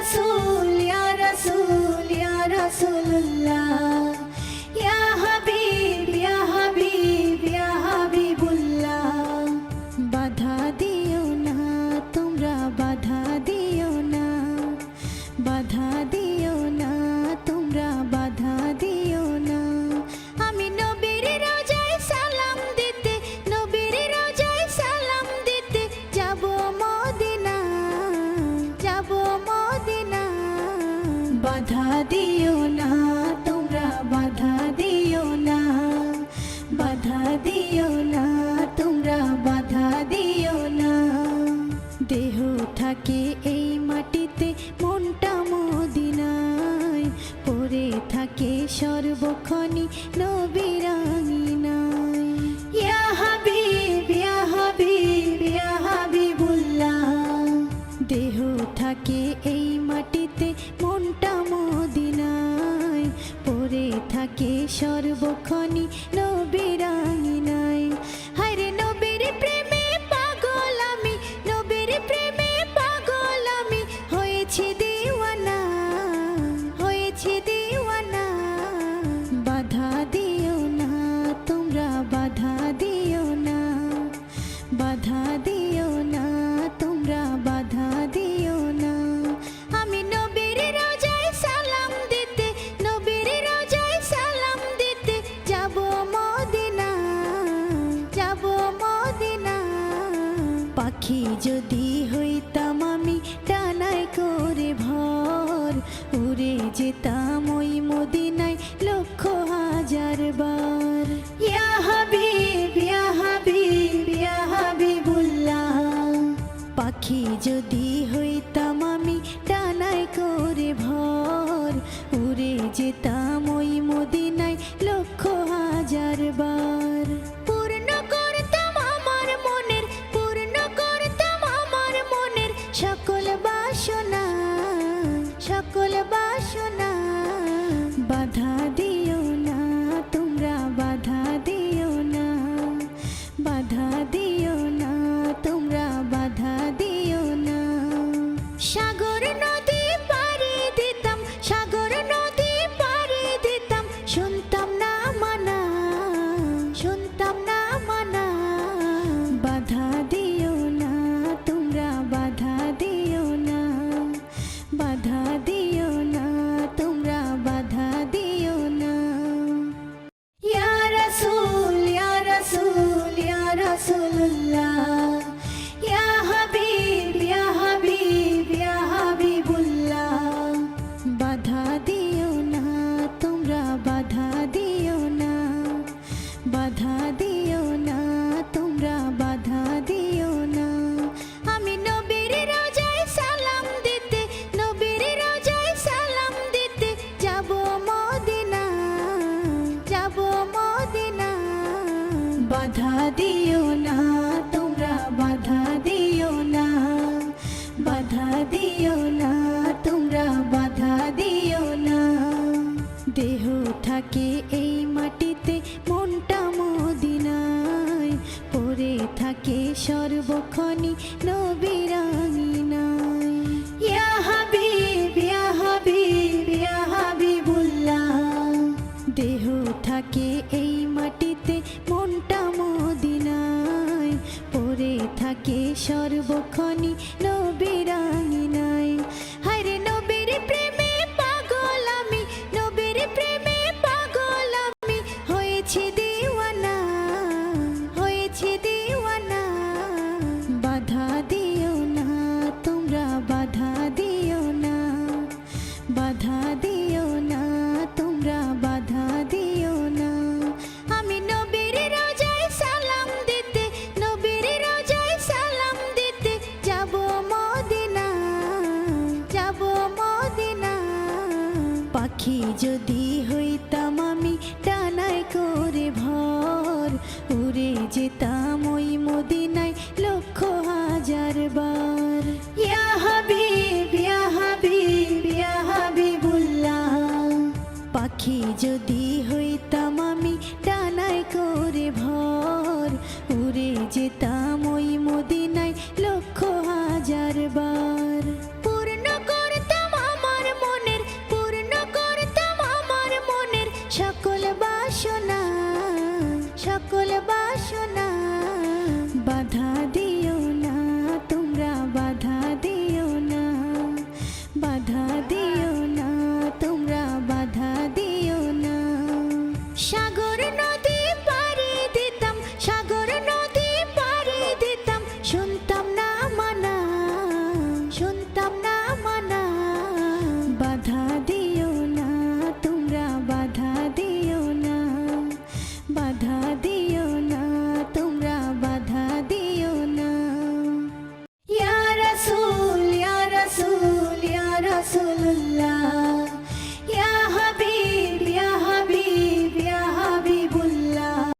রসুল ইয়া রসুল ইয়া বাধা দিও না, তোমরা বাধা দিও না। বাধা দিও না, তোমরা বাধা দিও না। দেহ থাকে এই মাটিতে, মনটা মদিনায়। পরে থাকে সর্বক্ষণি নবীরা থাকে সর্বক্ষণি নবিরাই যদি হইতাম আমি টানায় করে ভর, উড়ে যেতাম ওই মদিনায় লক্ষ হাজার বার। ইয়া হাবিব ইয়া হাবিব, ইয়া হাবিবুল্লাহ, পাখি যদি হইতাম আমি টানায় করে ভর, উড়ে যেতাম ওই মদিনায় লক্ষ হাজার বার। love. সর্বক্ষণে নবিরাঙি নাই। ইয়া হাবিব ইয়া হাবিব দেহ থাকে এই মাটিতে, মনটা মদিনায়। পরে থাকে সর্বক্ষণে নবিরাঙি যদি হইতাম আমি ডানায় করে ভর উড়ে যেতাম। সাগ বাধা তোমরা বাধা দিও না বাধা তোমরা বাধা দিও না।